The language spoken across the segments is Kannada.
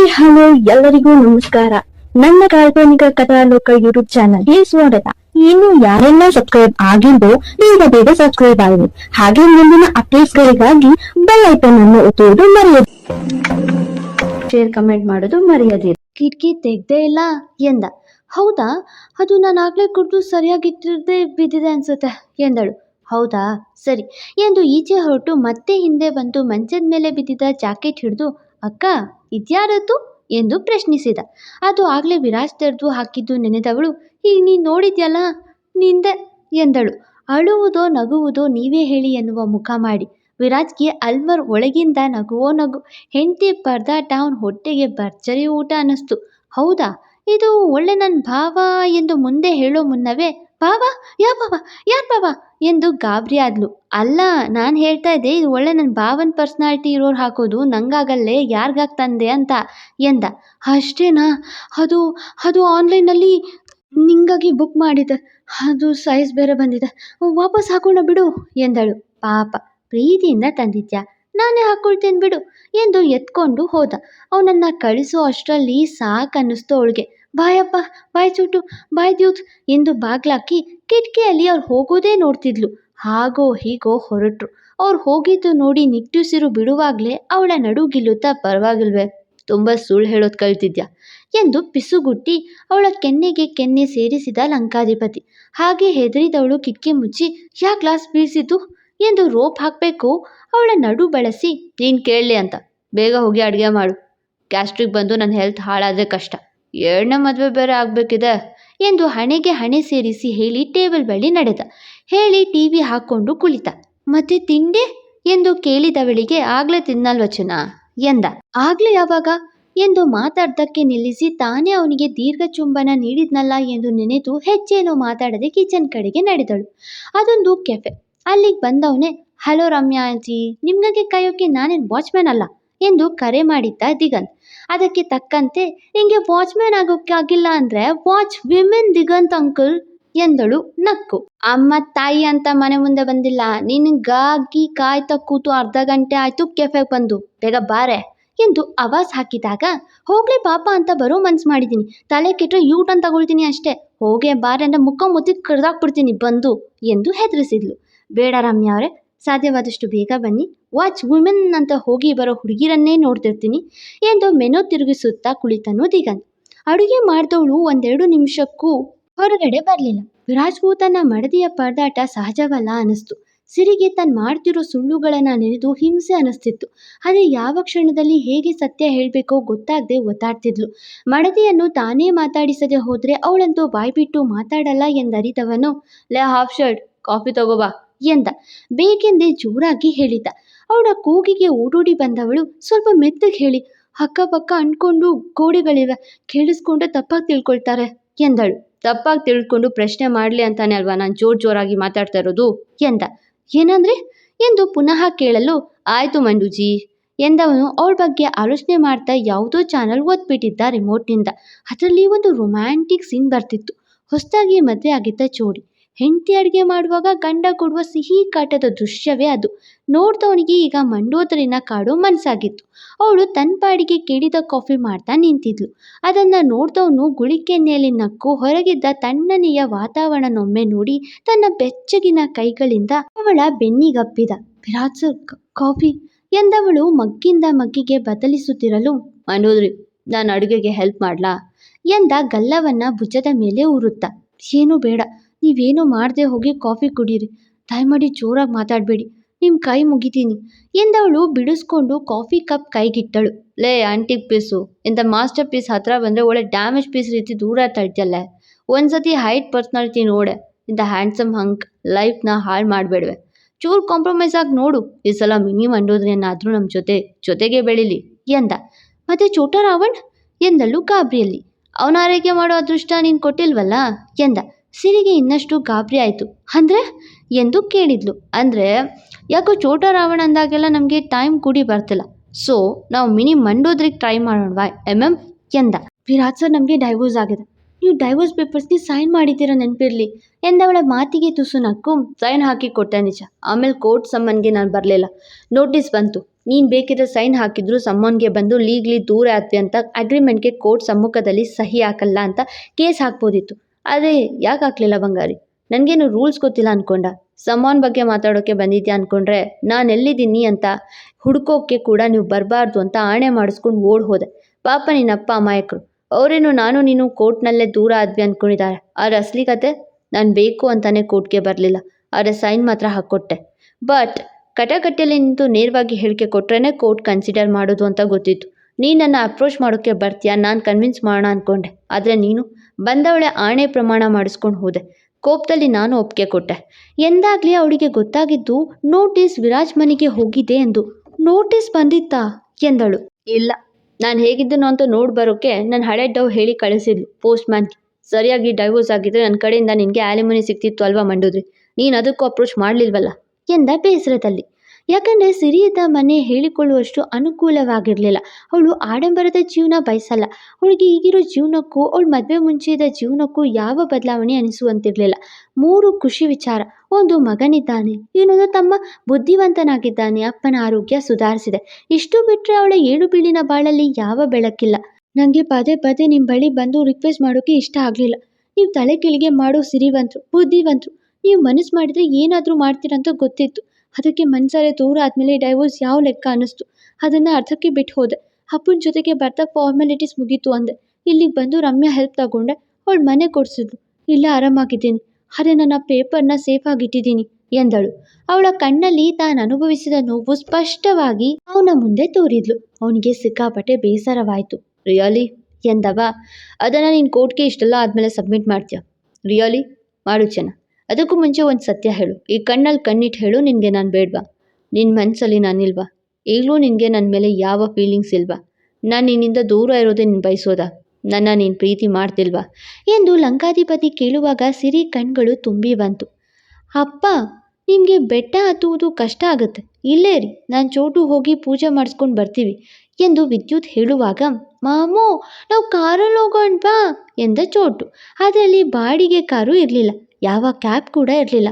ಹಾಯ್, ಹಲೋ, ಎಲ್ಲರಿಗೂ ನಮಸ್ಕಾರ. ನನ್ನ ಕಾಲ್ಪನಿಕ ಕಥಾಲೋಕ ಯೂಟ್ಯೂಬ್ ಚಾನಲ್ಗೆ ಸ್ವಾಗತ. ಇನ್ನು ಯಾರೆಲ್ಲ ಸಬ್ಸ್ಕ್ರೈಬ್ ಆಗಿಲ್ವೋ, ಬೇಗ ಬೇಗ ಸಬ್ಸ್ಕ್ರೈಬ್ ಆಗಿದೆ ಹಾಗೆ ಮುಂದಿನ ಅಪ್ಡೇಟ್ಸ್ ಗಳಿಗಾಗಿ ಬೆಲ್ ಐಕನ್ ಅನ್ನು ಒತ್ತುವುದು ಮರೆಯದು. ಶೇರ್ ಕಮೆಂಟ್ ಮಾಡೋದು ಮರೆಯದಿರಿ. ಕಿಟಕಿ ತೆಗ್ದೇ ಇಲ್ಲ ಎಂದ. ಹೌದಾ? ಅದು ನಾನು ಆಗ್ಲೇ ಕುಡಿದು ಸರಿಯಾಗಿಟ್ಟಿರದೆ ಬಿದ್ದಿದೆ ಅನ್ಸುತ್ತೆ, ಎಂದಳು. ಹೌದಾ? ಸರಿ. ಎಂದು ಈಚೆ ಹೊರಟು ಮತ್ತೆ ಹಿಂದೆ ಬಂದು ಮಂಚದ ಮೇಲೆ ಬಿದ್ದಿದ್ದ ಜಾಕೆಟ್ ಹಿಡಿದು ಅಕ್ಕ ಇದ್ಯಾರದ್ದು ಎಂದು ಪ್ರಶ್ನಿಸಿದ. ಅದು ಆಗಲೇ ವಿರಾಜ್ ತೆರೆದು ಹಾಕಿದ್ದು ನೆನೆದವಳು. ಈಗ ನೀನು ನೋಡಿದ್ಯಲ್ಲ? ನಿಂದೆ ಎಂದಳು. ಅಳುವುದೋ ನಗುವುದೋ ನೀವೇ ಹೇಳಿ ಎನ್ನುವ ಮುಖ ಮಾಡಿ. ವಿರಾಜ್ಗೆ ಅಲ್ಮರ್ ಒಳಗಿಂದ ನಗುವೋ ನಗು. ಹೆಂಡತಿ ಪರ್ದಾಟ ಅವನ ಹೊಟ್ಟೆಗೆ ಭರ್ಜರಿ ಊಟ ಅನ್ನಿಸ್ತು. ಹೌದಾ? ಇದು ಒಳ್ಳೆ ನನ್ನ ಭಾವ ಎಂದು ಮುಂದೆ ಹೇಳೋ ಮುನ್ನವೇ ಭಾವ ಯಾ ಬಾಬಾ, ಯಾರು ಬಾಬಾ? ಎಂದು ಗಾಬರಿ ಆದ್ಲು. ಅಲ್ಲ, ನಾನು ಹೇಳ್ತಾ ಇದ್ದೆ, ಇದು ಒಳ್ಳೆ ನನ್ನ ಭಾವನ ಪರ್ಸ್ನಾಲಿಟಿ ಇರೋರು ಹಾಕೋದು, ನಂಗಾಗಲ್ಲೇ ಯಾರ್ಗಾಗ್ ತಂದೆ ಅಂತ ಎಂದ. ಅಷ್ಟೇನಾ? ಅದು ಅದು ಆನ್ಲೈನಲ್ಲಿ ನಿಂಗಾಗಿ ಬುಕ್ ಮಾಡಿದ್ದೆ ಅದು ಸೈಜ್ ಬೇರೆ ಬಂದಿದೆ. ವಾಪಸ್ ಹಾಕೋಣ ಬಿಡು, ಎಂದಳು. ಪಾಪ, ಪ್ರೀತಿಯಿಂದ ತಂದಿದ್ಯಾ? ನಾನೇ ಹಾಕ್ಕೊಳ್ತೇನೆ ಬಿಡು, ಎಂದು ಎತ್ಕೊಂಡು ಹೋದ. ಅವನನ್ನು ಕಳಿಸೋ ಅಷ್ಟರಲ್ಲಿ ಸಾಕನ್ನಿಸ್ತು ಅವಳಿಗೆ. ಬಾಯಪ್ಪ, ಬಾಯ್ ಚೂಟು, ಬಾಯ್ ದ್ಯೂತ್ ಎಂದು ಬಾಗ್ಲಾಕಿ ಕಿಟಕಿಯಲ್ಲಿ ಅವ್ರು ಹೋಗೋದೇ ನೋಡ್ತಿದ್ಲು. ಹಾಗೋ ಹೀಗೋ ಹೊರಟ್ರು. ಅವ್ರು ಹೋಗಿದ್ದು ನೋಡಿ ನಿಟ್ಟುಸಿರು ಬಿಡುವಾಗಲೇ ಅವಳ ನಡುಗಿಲ್ಲುತ್ತಾ ಪರವಾಗಿಲ್ವೇ, ತುಂಬ ಸುಳ್ಳು ಹೇಳೋದು ಕಲ್ತಿದ್ಯಾ ಎಂದು ಪಿಸುಗುಟ್ಟಿ ಅವಳ ಕೆನ್ನೆಗೆ ಕೆನ್ನೆ ಸೇರಿಸಿದ ಲಂಕಾಧಿಪತಿ. ಹಾಗೆ ಹೆದರಿದವಳು ಕಿಟಕಿ ಮುಚ್ಚಿ, ಯಾ ಗ್ಲಾಸ್ ಬೀಳಿಸಿದ್ದು? ಎಂದು ರೋಪ್ ಹಾಕಬೇಕು, ಅವಳ ನಡು ಬಳಸಿ, ನೀನು ಕೇಳಲಿ ಅಂತ. ಬೇಗ ಹೋಗಿ ಅಡುಗೆ ಮಾಡು. ಗ್ಯಾಸ್ಟ್ರಿಕ್ ಬಂದು ನನ್ನ ಹೆಲ್ತ್ ಹಾಳಾದರೆ ಕಷ್ಟ. ಎರಡನೇ ಮದುವೆ ಬೇರೆ ಆಗಬೇಕಿದೆ ಎಂದು ಹಣೆಗೆ ಹಣೆ ಸೇರಿಸಿ ಹೇಳಿ ಟೇಬಲ್ ಬಳಿ ನಡೆದ. ಹೇಳಿ ಟಿ ವಿ ಹಾಕ್ಕೊಂಡು ಕುಳಿತ. ಮತ್ತೆ ತಿಂಡಿ? ಎಂದು ಕೇಳಿದವಳಿಗೆ, ಆಗ್ಲೇ ತಿನ್ನಲ್ವಚನ ಎಂದ. ಆಗ್ಲೇ ಯಾವಾಗ? ಎಂದು ಮಾತಾಡ್ದಕ್ಕೆ ನಿಲ್ಲಿಸಿ ತಾನೇ ಅವನಿಗೆ ದೀರ್ಘ ಚುಂಬನ ನೀಡಿದ್ನಲ್ಲ ಎಂದು ನೆನೆದು ಹೆಚ್ಚೇನೋ ಮಾತಾಡದೆ ಕಿಚನ್ ಕಡೆಗೆ ನಡೆದಳು. ಅದೊಂದು ಕೆಫೆ. ಅಲ್ಲಿಗೆ ಬಂದವನೇ, ಹಲೋ ರಮ್ಯಾ ಆಂಟಿ, ನಿಮ್ಗಾಗಿ ಕಾಯೋಕೆ ನಾನೇನು ವಾಚ್ಮ್ಯಾನ್ ಅಲ್ಲ? ಎಂದು ಕರೆ ಮಾಡಿದ್ದ ದಿಗಂತ್. ಅದಕ್ಕೆ ತಕ್ಕಂತೆ, ನಿಂಗೆ ವಾಚ್ಮ್ಯಾನ್ ಆಗೋಕ್ಕಾಗಿಲ್ಲ ಅಂದರೆ ವಾಚ್ ವಿಮೆನ್ ದಿಗಂತ್ ಅಂಕಲ್ ಎಂದಳು ನಕ್ಕು. ಅಮ್ಮ, ತಾಯಿ ಅಂತ ಮನೆ ಮುಂದೆ ಬಂದಿಲ್ಲ. ನಿನಗಾಗಿ ಕಾಯ್ತಾ ಕೂತು ಅರ್ಧ ಗಂಟೆ ಆಯ್ತು ಕೆಫೆಗೆ ಬಂದು. ಬೇಗ ಬಾರೆ ಎಂದು ಆವಾಜ್ ಹಾಕಿದಾಗ, ಹೋಗ್ಲಿ ಪಾಪ ಅಂತ ಬರೋ ಮನ್ಸು ಮಾಡಿದ್ದೀನಿ ತಲೆ ಕೆಟ್ಟರೆ ಯೂಟನ್ ತಗೊಳ್ತೀನಿ ಅಷ್ಟೇ. ಹೋಗೇ ಬಾರೆ ಅಂದರೆ ಮುಖ ಮುತ್ತಿ ಕಡ್ದಾಕ್ಬಿಡ್ತೀನಿ ಬಂದು ಎಂದು ಹೆದರಿಸಿದ್ಲು. ಬೇಡ ರಮ್ಯಾ ಅವರೇ, ಸಾಧ್ಯವಾದಷ್ಟು ಬೇಗ ಬನ್ನಿ. ವಾಚ್ ವುಮೆನ್ ಅಂತ ಹೋಗಿ ಬರೋ ಹುಡುಗಿರನ್ನೇ ನೋಡ್ತಿರ್ತೀನಿ. ಎಂದು ಮೆನು ತಿರುಗಿಸುತ್ತಾ ಕುಳಿತನು ದಿಗಂತ್ ಅಡುಗೆ ಮಾಡಿದವಳು ಒಂದೆರಡು ನಿಮಿಷಕ್ಕೂ ಹೊರಗಡೆ ಬರಲಿಲ್ಲ. ವಿರಾಜ್ಗೂ ತನ್ನ ಮಡದಿಯ ಪರದಾಟ ಸಹಜವಲ್ಲ ಅನ್ನಿಸ್ತು. ಸಿರಿಗೆ ತಾನು ಮಾಡ್ತಿರೋ ಸುಳ್ಳುಗಳನ್ನು ನೆನೆದು ಹಿಂಸೆ ಅನ್ನಿಸ್ತಿತ್ತು. ಆದರೆ ಯಾವ ಕ್ಷಣದಲ್ಲಿ ಹೇಗೆ ಸತ್ಯ ಹೇಳಬೇಕೋ ಗೊತ್ತಾಗದೆ ಒತ್ತಾಡ್ತಿದ್ಲು ಮಡದಿಯನ್ನು ತಾನೇ ಮಾತಾಡಿಸದೆ ಹೋದರೆ ಅವಳಂತೂ ಬಾಯ್ಬಿಟ್ಟು ಮಾತಾಡಲ್ಲ ಎಂದರಿತವನು ಲೇ, ಹಾಫ್ ಶರ್ಟ್, ಕಾಫಿ ತಗೋಬಾ, ಎಂದ. ಬೇಕೆಂದೇ ಜೋರಾಗಿ ಹೇಳಿದ್ದ. ಅವಳ ಕೂಗಿಗೆ ಓಡೋಡಿ ಬಂದವಳು ಸ್ವಲ್ಪ ಮೆತ್ತಗೆ ಹೇಳಿ, ಅಕ್ಕಪಕ್ಕ ಅಂದ್ಕೊಂಡು ಗೋಡೆಗಳಿವೆ, ಕೇಳಿಸ್ಕೊಂಡ್ರೆ ತಪ್ಪಾಗಿ ತಿಳ್ಕೊಳ್ತಾರೆ ಎಂದಳು. ತಪ್ಪಾಗಿ ತಿಳ್ಕೊಂಡು ಪ್ರಶ್ನೆ ಮಾಡಲಿ ಅಂತಾನೆ ಅಲ್ವಾ ನಾನು ಜೋರ್ ಜೋರಾಗಿ ಮಾತಾಡ್ತಾ ಇರೋದು? ಎಂದ. ಏನಂದ್ರೆ? ಎಂದು ಪುನಃ ಕೇಳಲು, ಆಯ್ತು ಮಂಡುಜಿ ಎಂದವನು ಅವಳ ಬಗ್ಗೆ ಆಲೋಚನೆ ಮಾಡ್ತಾ ಯಾವುದೋ ಚಾನಲ್ ಓದ್ಬಿಟ್ಟಿದ್ದ ರಿಮೋಟ್ನಿಂದ. ಅದರಲ್ಲಿ ಒಂದು ರೊಮ್ಯಾಂಟಿಕ್ ಸೀನ್ ಬರ್ತಿತ್ತು. ಹೊಸದಾಗಿ ಮದುವೆ ಆಗಿದ್ದ ಜೋಡಿ. ಹೆಂಡತಿ ಅಡುಗೆ ಮಾಡುವಾಗ ಗಂಡ ಕೊಡುವ ಸಿಹಿ ಕಾಟದ ದೃಶ್ಯವೇ ಅದು. ನೋಡ್ದವನಿಗೆ ಈಗ ಮಂಡೋದರಿನ ಕಾಡೋ ಮನಸ್ಸಾಗಿತ್ತು. ಅವಳು ತನ್ನ ಪಾಡಿಗೆ ಕೇಳಿದ ಕಾಫಿ ಮಾಡ್ತಾ ನಿಂತಿದ್ಲು. ಅದನ್ನು ನೋಡ್ದವನು ಗುಳಿಕೆನೆಯಲ್ಲಿ ನಕ್ಕು ಹೊರಗಿದ್ದ ತಣ್ಣನೆಯ ವಾತಾವರಣನೊಮ್ಮೆ ನೋಡಿ ತನ್ನ ಬೆಚ್ಚಗಿನ ಕೈಗಳಿಂದ ಅವಳ ಬೆನ್ನಿಗಪ್ಪಿದ ಸರ್ ಕಾಫಿ ಎಂದವಳು ಮಗ್ಗಿಂದ ಮಗ್ಗಿಗೆ ಬದಲಿಸುತ್ತಿರಲು, ಮನೋದ್ರಿ, ನಾನು ಅಡುಗೆಗೆ ಹೆಲ್ಪ್ ಮಾಡ್ಲಾ? ಎಂದ ಗಲ್ಲವನ್ನ ಭುಜದ ಮೇಲೆ ಉರುತ್ತ ಏನೂ ಬೇಡ ನೀವೇನು ಮಾಡದೆ ಹೋಗಿ ಕಾಫಿ ಕುಡೀರಿ. ದಯಮಾಡಿ ಜೋರಾಗಿ ಮಾತಾಡಬೇಡಿ. ನಿಮ್ಮ ಕೈ ಮುಗಿತೀನಿ. ಎಂದವಳು ಬಿಡಿಸ್ಕೊಂಡು ಕಾಫಿ ಕಪ್ ಕೈಗಿಟ್ಟಳು. ಲೇ ಆಂಟಿಕ್ ಪೀಸು, ಇಂಥ ಮಾಸ್ಟರ್ ಪೀಸ್ ಹತ್ರ ಬಂದರೆ ಒಳ್ಳೆ ಡ್ಯಾಮೇಜ್ ಪೀಸ್ ರೀತಿ ದೂರ ತಳ್ತಲ್ಲ ಒಂದ್ಸತಿ ಹೈಟ್ ಪರ್ಸ್ನಾಲಿಟಿ ನೋಡೆ. ಇಂಥ ಹ್ಯಾಂಡ್ಸಮ್ ಹಂಕ್ ಲೈಫ್ನ ಹಾಳು ಮಾಡಬೇಡ್ವೆ. ಚೂರು ಕಾಂಪ್ರಮೈಸ್ ಆಗಿ ನೋಡು. ಈ ಸಲ ಮಿನಿ ಮಂಡೋದ್ರೇನಾದರೂ ನಮ್ಮ ಜೊತೆ, ಜೊತೆಗೆ ಬೆಳೀಲಿ, ಎಂದ. ಮತ್ತೆ ಚೋಟ ರಾವಣ್ ಎಂದಳು ಗಾಬರಿಯಲ್ಲಿ. ಅವನ ಆರೈಕೆ ಮಾಡೋ ಅದೃಷ್ಟ ನೀನು ಕೊಟ್ಟಿಲ್ವಲ್ಲ? ಎಂದ. ಸಿರಿಗೆ ಇನ್ನಷ್ಟು ಗಾಬರಿ ಆಯಿತು. ಅಂದರೆ? ಎಂದು ಕೇಳಿದ್ಲು. ಅಂದರೆ, ಯಾಕೋ ಚೋಟ ರಾವಣ ಅಂದಾಗೆಲ್ಲ ನಮಗೆ ಟೈಮ್ ಕೂಡಿ ಬರ್ತಿಲ್ಲ. ಸೊ ನಾವು ಮಿನಿ ಮಂಡೋದ್ರಿಗೆ ಟ್ರೈ ಮಾಡೋಣವಾ ಎಂ ಎಂ ಎಂದ. ವಿರಾಟ್ ಸರ್ ನಮಗೆ ಡೈವೋರ್ಸ್ ಆಗಿದೆ. ನೀವು ಡೈವೋರ್ಸ್ ಪೇಪರ್ಸ್ಗೆ ಸೈನ್ ಮಾಡಿದ್ದೀರ ನೆನಪಿರಲಿ, ಎಂದವಳ ಮಾತಿಗೆ ತುಸು ನಕ್ಕು ಸೈನ್ ಹಾಕಿ ಕೊಟ್ಟೆ ನಿಜ. ಆಮೇಲೆ ಕೋರ್ಟ್ ಸಮ್ಮನ್ಗೆ ನಾನು ಬರಲಿಲ್ಲ. ನೋಟಿಸ್ ಬಂತು. ನೀನು ಬೇಕಿದ್ರೆ ಸೈನ್ ಹಾಕಿದ್ರು ಸಮ್ಮನ್ಗೆ ಬಂದು ಲೀಗ್ಲಿ ದೂರ ಆದ್ವಿ ಅಂತ ಅಗ್ರಿಮೆಂಟ್ಗೆ ಕೋರ್ಟ್ ಸಮ್ಮುಖದಲ್ಲಿ ಸಹಿ ಹಾಕಲ್ಲ ಅಂತ ಕೇಸ್ ಹಾಕ್ಬೋದಿತ್ತು. ಆದರೆ ಯಾಕೆ ಹಾಕ್ಲಿಲ್ಲ ಬಂಗಾರಿ? ನನಗೇನು ರೂಲ್ಸ್ ಗೊತ್ತಿಲ್ಲ ಅಂದ್ಕೊಂಡ ಸಮಾನ್ ಬಗ್ಗೆ ಮಾತಾಡೋಕ್ಕೆ ಬಂದಿದ್ಯಾ ಅಂದ್ಕೊಂಡ್ರೆ ನಾನು ಎಲ್ಲಿದ್ದೀನಿ ಅಂತ ಹುಡ್ಕೋಕ್ಕೆ ಕೂಡ ನೀವು ಬರಬಾರ್ದು ಅಂತ ಆಣೆ ಮಾಡಿಸ್ಕೊಂಡು ಓಡ್ ಹೋದೆ ಪಾಪ ನಿನ್ನಪ್ಪ ಅಮಾಯಕರು. ಅವರೇನು ನಾನು ನೀನು ಕೋರ್ಟ್ನಲ್ಲೇ ದೂರ ಆದ್ವಿ ಅಂದ್ಕೊಂಡಿದ್ದಾರೆ ಆದರೆ ಅಸಲಿ ಕತೆ, ನಾನು ಬೇಕು ಅಂತಾನೆ ಕೋರ್ಟ್ಗೆ ಬರಲಿಲ್ಲ. ಆದರೆ ಸೈನ್ ಮಾತ್ರ ಹಾಕ್ಕೊಟ್ಟೆ ಬಟ್ ಕಟಕಟ್ಟೆಯಲ್ಲಿ ನಿಂತು ನೇರವಾಗಿ ಹೇಳಿಕೆ ಕೊಟ್ರೇ ಕೋರ್ಟ್ ಕನ್ಸಿಡರ್ ಮಾಡೋದು ಅಂತ ಗೊತ್ತಿತ್ತು. ನೀನು ನನ್ನ ಅಪ್ರೋಚ್ ಮಾಡೋಕ್ಕೆ ಬರ್ತೀಯಾ? ನಾನು ಕನ್ವಿನ್ಸ್ ಮಾಡೋಣ ಅಂದ್ಕೊಂಡೆ ಆದರೆ ನೀನು ಬಂದವಳೆ ಆಣೆ ಪ್ರಮಾಣ ಮಾಡಿಸ್ಕೊಂಡು ಹೋದೆ. ಕೋಪದಲ್ಲಿ ನಾನು ಒಪ್ಪಿಗೆ ಕೊಟ್ಟೆ. ಎಂದಾಗಲೇ ಅವಳಿಗೆ ಗೊತ್ತಾಗಿದ್ದು, ನೋಟಿಸ್ ವಿರಾಜ್ ಮನೆಗೆ ಹೋಗಿದೆ ಎಂದು. ನೋಟಿಸ್ ಬಂದಿತ್ತಾ? ಎಂದಳು. ಇಲ್ಲ. ನಾನು ಹೇಗಿದ್ದನು ಅಂತ ನೋಡಿ ಬರೋಕ್ಕೆ ನನ್ನ ಹಳೆ ಡವ್ ಹೇಳಿ ಕಳಿಸಿದ್ಲು ಪೋಸ್ಟ್ ಮ್ಯಾನ್ಗೆ ಸರಿಯಾಗಿ ಡೈವೋರ್ಸ್ ಆಗಿದ್ರೆ ನನ್ನ ಕಡೆಯಿಂದ ನಿನಗೆ ಆಲಿಮನಿ ಸಿಗ್ತಿತ್ತು ಅಲ್ವಾ ಮಂಡುದ್ರಿ? ನೀನು ಅದಕ್ಕೂ ಅಪ್ರೋಚ್ ಮಾಡಲಿಲ್ವಲ್ಲ? ಎಂದ ಬೇಸರದಲ್ಲಿ. ಯಾಕಂದರೆ ಸಿರಿಯಿದ್ದ ಮನೆ ಹೇಳಿಕೊಳ್ಳುವಷ್ಟು ಅನುಕೂಲವಾಗಿರಲಿಲ್ಲ. ಅವಳು ಆಡಂಬರದ ಜೀವನ ಬಯಸಲ್ಲ. ಅವಳಿಗೆ ಈಗಿರೋ ಜೀವನಕ್ಕೂ, ಅವಳು ಮದುವೆ ಮುಂಚೆಯಿದ ಜೀವನಕ್ಕೂ ಯಾವ ಬದಲಾವಣೆ ಅನಿಸುವಂತಿರಲಿಲ್ಲ. ಮೂರು ಖುಷಿ ವಿಚಾರ. ಒಂದು ಮಗನಿದ್ದಾನೆ. ಇನ್ನೊಂದು ತಮ್ಮ ಬುದ್ಧಿವಂತನಾಗಿದ್ದಾನೆ. ಅಪ್ಪನ ಆರೋಗ್ಯ ಸುಧಾರಿಸಿದೆ. ಇಷ್ಟು ಬಿಟ್ಟರೆ ಅವಳ ಏಳು ಬೀಳಿನ ಬಾಳಲ್ಲಿ ಯಾವ ಬೆಳಕಿಲ್ಲ. ನನಗೆ ಪದೇ ಪದೇ ನಿಮ್ಮ ಬಳಿ ಬಂದು ರಿಕ್ವೆಸ್ಟ್ ಮಾಡೋಕ್ಕೆ ಇಷ್ಟ ಆಗಲಿಲ್ಲ. ನೀವು ತಲೆ ಕೆಳಗೆ ಮಾಡೋ ಸಿರಿವಂತರು, ಬುದ್ಧಿವಂತರು. ನೀವು ಮನಸ್ಸು ಮಾಡಿದರೆ ಏನಾದರೂ ಮಾಡ್ತೀರಂತ ಗೊತ್ತಿತ್ತು. ಅದಕ್ಕೆ ಮನ್ಸಲ್ಲೇ ದೂರ ಆದಮೇಲೆ ಡೈವೋರ್ಸ್ ಯಾವ ಲೆಕ್ಕ ಅನ್ನಿಸ್ತು. ಅದನ್ನು ಅರ್ಧಕ್ಕೆ ಬಿಟ್ಟು ಹೋದೆ. ಅಪ್ಪನ ಜೊತೆಗೆ ಬರ್ತಾ ಫಾರ್ಮ್ಯಾಲಿಟೀಸ್ ಮುಗೀತು ಅಂದೆ. ಇಲ್ಲಿಗೆ ಬಂದು ರಮ್ಯಾ ಹೆಲ್ಪ್ ತಗೊಂಡೆ. ಅವಳು ಮನೆ ಕೊಡಿಸಿದ್ಲು. ಇಲ್ಲ, ಆರಾಮಾಗಿದ್ದೀನಿ. ಆದರೆ ನನ್ನ ಪೇಪರ್ನ ಸೇಫಾಗಿ ಇಟ್ಟಿದ್ದೀನಿ, ಎಂದಳು. ಅವಳ ಕಣ್ಣಲ್ಲಿ ತಾನು ಅನುಭವಿಸಿದ ನೋವು ಸ್ಪಷ್ಟವಾಗಿ ಅವನ ಮುಂದೆ ತೋರಿದ್ಲು. ಅವನಿಗೆ ಸಿಕ್ಕಾಪಟ್ಟೆ ಬೇಸರವಾಯಿತು. ರಿಯಲಿ, ಎಂದವ. ಅದನ್ನು ನೀನು ಕೋರ್ಟ್ಗೆ ಇಷ್ಟೆಲ್ಲ ಆದಮೇಲೆ ಸಬ್ಮಿಟ್ ಮಾಡ್ತೀಯ? ರಿಯಲಿ, ಮಾಡು ಚೆನ್ನ. ಅದಕ್ಕೂ ಮುಂಚೆ ಒಂದು ಸತ್ಯ ಹೇಳು. ಈ ಕಣ್ಣಲ್ಲಿ ಕಣ್ಣಿಟ್ಟು ಹೇಳು, ನಿನಗೆ ನಾನು ಬೇಡವಾ? ನಿನ್ನ ಮನಸ್ಸಲ್ಲಿ ನಾನಿಲ್ವಾ ಈಗಲೂ ನಿನಗೆ ನನ್ನ ಮೇಲೆ ಯಾವ ಫೀಲಿಂಗ್ಸ್ ಇಲ್ವಾ? ನಾನು ನಿನ್ನಿಂದ ದೂರ ಇರೋದೇ ನೀನು ಬಯಸೋದಾ ನನ್ನ ನೀನು ಪ್ರೀತಿ ಮಾಡ್ತಿಲ್ವಾ? ಎಂದು ಲಂಕಾಧಿಪತಿ ಕೇಳುವಾಗ ಸಿರಿ ಕಣ್ಗಳು ತುಂಬಿ ಬಂತು. ಅಪ್ಪ ನಿಮಗೆ ಬೆಟ್ಟ ಹತ್ತುವುದು ಕಷ್ಟ ಆಗುತ್ತೆ. ಇಲ್ಲೇ ರೀ ನಾನು ಚೋಟು ಹೋಗಿ ಪೂಜೆ ಮಾಡಿಸ್ಕೊಂಡು ಬರ್ತೀವಿ ಎಂದು ವಿದ್ಯುತ್ ಹೇಳುವಾಗ, ಮಾಮೂ, ನಾವು ಕಾರಲ್ಲಿ ಹೋಗೋಣ ಬಾ ಎಂದ ಚೋಟು. ಅದರಲ್ಲಿ ಬಾಡಿಗೆ ಕಾರು ಇರಲಿಲ್ಲ. ಯಾವ ಕ್ಯಾಬ್ ಕೂಡ ಇರಲಿಲ್ಲ.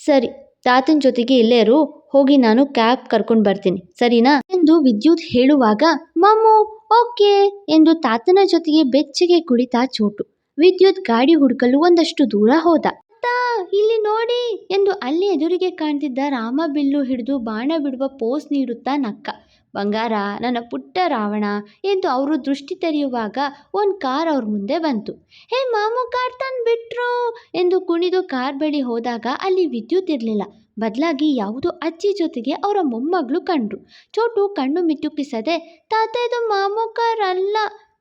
ಸರಿ ತಾತನ ಜೊತೆಗೆ ಇಲ್ಲೇ ಇರು ಹೋಗಿ ನಾನು ಕ್ಯಾಬ್ ಕರ್ಕೊಂಡು ಬರ್ತೀನಿ ಸರಿನಾ? ಎಂದು ವಿದ್ಯುತ್ ಹೇಳುವಾಗ ಮಾಮು ಓಕೆ ಎಂದು ತಾತನ ಜೊತೆಗೆ ಬೆಚ್ಚಗೆ ಕುಳಿತ ಚೋಟು. ವಿದ್ಯುತ್ ಗಾಡಿ ಹುಡುಕಲು ಒಂದಷ್ಟು ದೂರ ಹೋದ. "ಅತ್ತ, ಇಲ್ಲಿ ನೋಡಿ ಎಂದು ಅಲ್ಲಿ ಎದುರಿಗೆ ಕಾಣ್ತಿದ್ದ ರಾಮ ಬಿಲ್ಲು ಹಿಡಿದು ಬಾಣ ಬಿಡುವ ಪೋಸ್ ನೀಡುತ್ತಾ ನಕ್ಕ. ಬಂಗಾರ, ನನ್ನ ಪುಟ್ಟ ರಾವಣ ಎಂದು ಅವರು ದೃಷ್ಟಿ ತೆರೆಯುವಾಗ ಒಂದು ಕಾರ್ ಅವ್ರ ಮುಂದೆ ಬಂತು. ಹೇ ಮಾಮು ಕಾರ್ ತಂದು ಬಿಟ್ರು ಎಂದು ಕುಣಿದು ಕಾರ್ ಬಳಿ ಹೋದಾಗ ಅಲ್ಲಿ ವಿದ್ಯುತ್ ಇರಲಿಲ್ಲ. ಬದಲಾಗಿ ಯಾವುದೋ ಅಜ್ಜಿ ಜೊತೆಗೆ ಅವರ ಮೊಮ್ಮಗಳು ಕಂಡ್ರು. ಚೋಟು ಕಣ್ಣು ಮಿಟುಕಿಸದೆ ತಾತ ಇದು ಮಾಮು ಕಾರ್ ಅಲ್ಲ,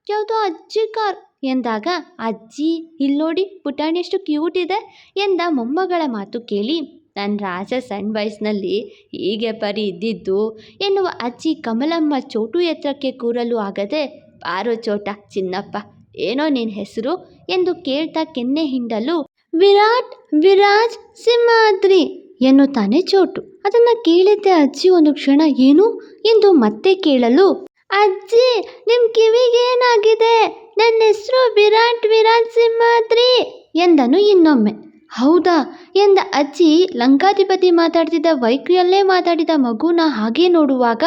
ಯಾವುದೋ ಅಜ್ಜಿ ಕಾರ್! ಎಂದಾಗ, ಅಜ್ಜಿ ಇಲ್ಲಿ ನೋಡಿ ಪುಟಾಣಿ ಎಷ್ಟು ಕ್ಯೂಟ್ ಇದೆ! ಎಂದ ಮೊಮ್ಮಗಳ ಮಾತು ಕೇಳಿ ನನ್ನ ರಾಜ ಸಣ್ಣ ವಯಸ್ಸಿನಲ್ಲಿ ಹೀಗೆ ಪರಿ ಇದ್ದಿದ್ದು ಎನ್ನುವ ಅಜ್ಜಿ ಕಮಲಮ್ಮ ಚೋಟು ಎತ್ತರಕ್ಕೆ ಕೂರಲು ಆಗದೆ, ಬಾರೋ ಚೋಟ, ಚಿನ್ನಪ್ಪ, ಏನೋ ನಿನ್ನ ಹೆಸರು ಎಂದು ಕೇಳ್ತಾ ಕೆನ್ನೆ ಹಿಂಡಲು, ವಿರಾಟ್, ವಿರಾಜ್, ಸಿಂಹಾದ್ರಿ ಎನ್ನುತ್ತಾನೆ ಚೋಟು. ಅದನ್ನು ಕೇಳಿದ್ದೆ ಅಜ್ಜಿ, ಒಂದು ಕ್ಷಣ, ಏನು? ಎಂದು ಮತ್ತೆ ಕೇಳಲು, ಅಜ್ಜಿ ನಿಮ್ಮ ಕಿವಿಗೇನಾಗಿದೆ ನನ್ನ ಹೆಸರು ವಿರಾಟ್, ವಿರಾಜ್, ಸಿಂಹಾದ್ರಿ ಎಂದನು ಇನ್ನೊಮ್ಮೆ. ಹೌದಾ? ಎಂದ ಅಜ್ಜಿ, ಲಂಕಾಧಿಪತಿ ಮಾತಾಡ್ತಿದ್ದ ವೈಕ್ರಿಯಲ್ಲೇ ಮಾತಾಡಿದ ಮಗುನ ಹಾಗೆ ನೋಡುವಾಗ,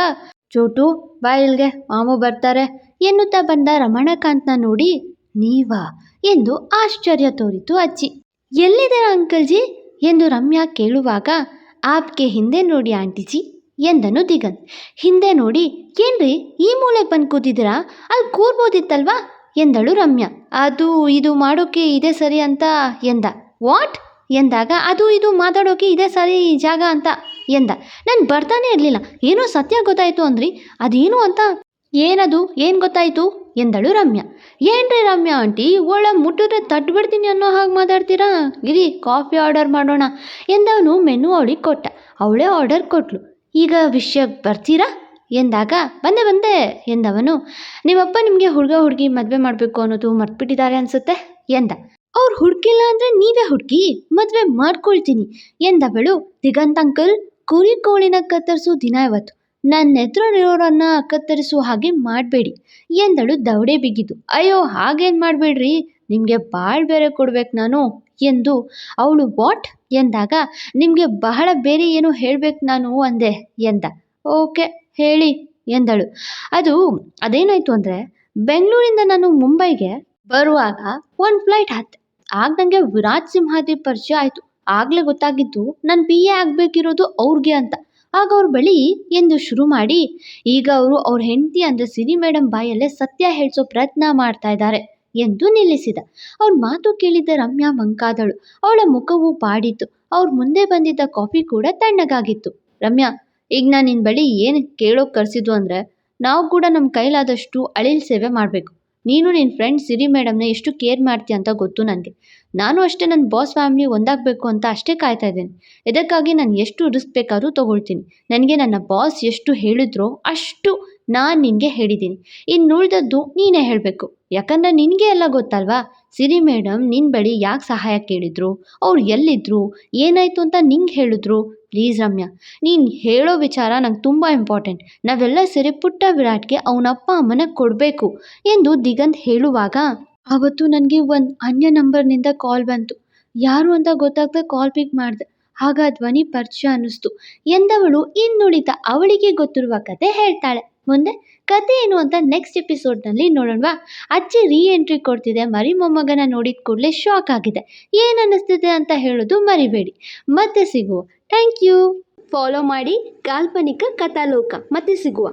ಚೋಟು ಬಾಯಿಲ್ಗೆ ಮಾಮು ಬರ್ತಾರೆ, ಎನ್ನುತ್ತಾ ಬಂದ ರಮಣಕಾಂತ್ನ ನೋಡಿ, ನೀವಾ? ಎಂದು ಆಶ್ಚರ್ಯ ತೋರಿತು ಅಜ್ಜಿ. ಎಲ್ಲಿದ್ದೀರಾ ಅಂಕಲ್ಜಿ? ಎಂದು ರಮ್ಯಾ ಕೇಳುವಾಗ ಆಪ್ಗೆ ಹಿಂದೆ ನೋಡಿ ಆಂಟಿಜಿ, ಎಂದನು ದಿಗಂತ್. ಹಿಂದೆ ನೋಡಿ, ಏನ್ರಿ, ಈ ಮೂಲೆಗೆ ಬಂದು ಕೂತಿದ್ದೀರಾ? ಅಲ್ಲಿ ಕೂರ್ಬೋದಿತ್ತಲ್ವಾ? ಎಂದಳು ರಮ್ಯಾ. ಅದು, ಇದು ಮಾಡೋಕೆ ಇದೇ ಸರಿ ಅಂತ ಎಂದ. ವಾಟ್ ಎಂದಾಗ, ಅದು ಇದು ಮಾತಾಡೋಕೆ ಇದೇ ಸರಿ ಜಾಗ ಅಂತ ಎಂದ. ನಾನು ಬರ್ತಾನೆ ಇರಲಿಲ್ಲ. ಏನೋ ಸತ್ಯ ಗೊತ್ತಾಯಿತು ಅಂದ್ರಿ. ಅದೇನು ಅಂತ? ಏನದು? ಏನು ಗೊತ್ತಾಯಿತು? ಎಂದಳು ರಮ್ಯಾ. ಏನ್ರಿ ರಮ್ಯಾ ಆಂಟಿ? ಒಳ ಮುಟ್ಟಿದ್ರೆ ತಟ್ಬಿಡ್ತೀನಿ ಅನ್ನೋ ಹಾಗೆ ಮಾತಾಡ್ತೀರಾ? ಇರಿ, ಕಾಫಿ ಆರ್ಡರ್ ಮಾಡೋಣ ಎಂದವನು ಮೆನು ಅವಳಿಗೆ ಕೊಟ್ಟ. ಅವಳೇ ಆರ್ಡರ್ ಕೊಟ್ಲು. ಈಗ ವಿಷಯ ಬರ್ತೀರಾ? ಎಂದಾಗ, ಬಂದೆ ಬಂದೆ ಎಂದವನು. ನಿಮ್ಮಪ್ಪ ನಿಮಗೆ ಹುಡುಗ ಹುಡುಗಿ ಮದುವೆ ಮಾಡಬೇಕು ಅನ್ನೋದು ಮರ್ತ್ಬಿಟ್ಟಿದ್ದಾರೆ ಅನಿಸುತ್ತೆ? ಎಂದ. ಅವ್ರು ಹುಡುಕಿಲ್ಲ ಅಂದರೆ ನೀವೇ ಹುಡುಕಿ, ಮದುವೆ ಮಾಡ್ಕೊಳ್ತೀನಿ ಎಂದವಳು ದಿಗಂತ್ ಅಂಕಲ್. ಕುರಿ ಕೋಳಿನ ಕತ್ತರಿಸೋ ದಿನ ಇವತ್ತು. ನನ್ನ ಎದುರಿರೋರನ್ನ ಕತ್ತರಿಸುವ ಹಾಗೆ ಮಾಡಬೇಡಿ ಎಂದಳು ದೌಡೆ ಬಿಗಿದು. ಅಯ್ಯೋ, ಹಾಗೇನು ಮಾಡಬೇಡ್ರಿ? ನಿಮಗೆ ಭಾಳ ಬೇರೆ ಕೊಡ್ಬೇಕು ನಾನು ಎಂದು ಅವಳು ವಾಟ್? ಎಂದಾಗ, ನಿಮಗೆ ಬಹಳ ಬೇರೆ ಏನೋ ಹೇಳಬೇಕು ನಾನು ಅಂದೆ ಎಂದ. ಓಕೆ, ಹೇಳಿ ಎಂದಳು. ಅದು ಅದೇನಾಯಿತು ಅಂದರೆ, ಬೆಂಗಳೂರಿಂದ ನಾನು ಮುಂಬೈಗೆ ಬರುವಾಗ ಒಂದು ಫ್ಲೈಟ್ ಹತ್ತೆ ಆಗ ನನಗೆ ವಿರಾಟ್ ಸಿಂಹಾದ್ರಿ ಪರಿಚಯ ಆಯಿತು. ಆಗಲೇ ಗೊತ್ತಾಗಿದ್ದು ನಾನು ಬಿ ಎ ಆಗಬೇಕಿರೋದು ಅವ್ರಿಗೆ ಅಂತ. ಆಗ ಅವ್ರ ಬಳಿ ಎಂದು ಶುರು ಮಾಡಿ, ಈಗ ಅವರು ಅವ್ರ ಹೆಂಡತಿ ಅಂದರೆ ಸಿರಿ ಮೇಡಮ್ ಬಾಯಲ್ಲೇ ಸತ್ಯ ಹೇಳಿಸೋ ಪ್ರಯತ್ನ ಮಾಡ್ತಾ ಇದ್ದಾರೆ ಎಂದು ನಿಲ್ಲಿಸಿದ. ಅವ್ರ ಮಾತು ಕೇಳಿದ್ದ ರಮ್ಯಾ ಮಂಕಾದಳು. ಅವಳ ಮುಖವು ಬಾಡಿತ್ತು ಅವ್ರ ಮುಂದೆ ಬಂದಿದ್ದ ಕಾಫಿ ಕೂಡ ತಣ್ಣಗಾಗಿತ್ತು. ರಮ್ಯಾ, ಈಗ ನಾನು ನಿನ್ನ ಬಳಿ ಏನು ಕೇಳೋಕೆ ಕರೆಸಿದ್ದು ಅಂದರೆ, ನಾವು ಕೂಡ ನಮ್ಮ ಕೈಲಾದಷ್ಟು ಅಳಿಲ್ ಸೇವೆ ಮಾಡಬೇಕು. ನೀನು ನಿನ್ನ ಫ್ರೆಂಡ್ ಸಿರಿ ಮೇಡಮ್ನ ಎಷ್ಟು ಕೇರ್ ಮಾಡ್ತೀಯ ಅಂತ ಗೊತ್ತು ನನಗೆ ನಾನು ಅಷ್ಟೇ ನನ್ನ ಬಾಸ್ ಫ್ಯಾಮಿಲಿ ಒಂದಾಗಬೇಕು ಅಂತ ಅಷ್ಟೇ ಕಾಯ್ತಾ ಇದ್ದೇನೆ. ಇದಕ್ಕಾಗಿ ನಾನು ಎಷ್ಟು ರಿಸ್ಕ್ ಬೇಕಾದರೂ ತೊಗೊಳ್ತೀನಿ. ನನಗೆ ನನ್ನ ಬಾಸ್ ಎಷ್ಟು ಹೇಳಿದ್ರೋ ಅಷ್ಟು ನಾನು ನಿನಗೆ ಹೇಳಿದ್ದೀನಿ. ಇನ್ನು ಉಳಿದದ್ದು ನೀನೇ ಹೇಳಬೇಕು. ಯಾಕಂದರೆ ನಿನಗೆ ಎಲ್ಲ ಗೊತ್ತಲ್ವಾ? ಸಿರಿ ಮೇಡಮ್ ನಿನ್ನ ಬಳಿ ಯಾಕೆ ಸಹಾಯ ಕೇಳಿದ್ರು? ಅವ್ರು ಎಲ್ಲಿದ್ದರು ಏನಾಯಿತು ಅಂತ ನಿಂಗೆ ಹೇಳಿದ್ರು? ಪ್ಲೀಸ್ ರಮ್ಯಾ, ನೀನು ಹೇಳೋ ವಿಚಾರ ನಂಗೆ ತುಂಬ ಇಂಪಾರ್ಟೆಂಟ್. ನಾವೆಲ್ಲ ಸೇರಿ ಪುಟ್ಟ ವಿರಾಟ್ಗೆ ಅವನ ಅಪ್ಪ ಅಮ್ಮನ ಕೊಡಬೇಕು ಎಂದು ದಿಗಂತ್ ಹೇಳುವಾಗ ಆವತ್ತು ನನಗೆ ಒಂದು ಅನ್ಯ ನಂಬರ್ನಿಂದ ಕಾಲ್ ಬಂತು. ಯಾರು ಅಂತ ಗೊತ್ತಾಗದೆ ಕಾಲ್ ಪಿಕ್ ಮಾಡಿದೆ. ಆಗ ಧ್ವನಿ ಪರಿಚಯ ಅನ್ನಿಸ್ತು. ಎಂದವಳು ಇನ್ನುಳಿತ ಅವಳಿಗೆ ಗೊತ್ತಿರುವ ಕತೆ ಹೇಳ್ತಾಳೆ. ಮುಂದೆ ಕತೆ ಏನು ಅಂತ ನೆಕ್ಸ್ಟ್ ಎಪಿಸೋಡ್ನಲ್ಲಿ ನೋಡೋಣವಾ? ಅಜ್ಜಿ ರೀ ಎಂಟ್ರಿ ಕೊಡ್ತಿದೆ, ಮರಿ ಮೊಮ್ಮಗನ ನೋಡಿದ ಕೂಡಲೇ ಶಾಕ್ ಆಗಿದೆ. ಏನು ಅನ್ನಿಸ್ತಿದೆ ಅಂತ ಹೇಳೋದು ಮರಿಬೇಡಿ. ಮತ್ತೆ ಸಿಗುವ. ಥ್ಯಾಂಕ್ ಯು ಫಾಲೋ ಮಾಡಿ ಕಾಲ್ಪನಿಕ ಕಥಾಲೋಕ. ಮತ್ತೆ ಸಿಗುವ.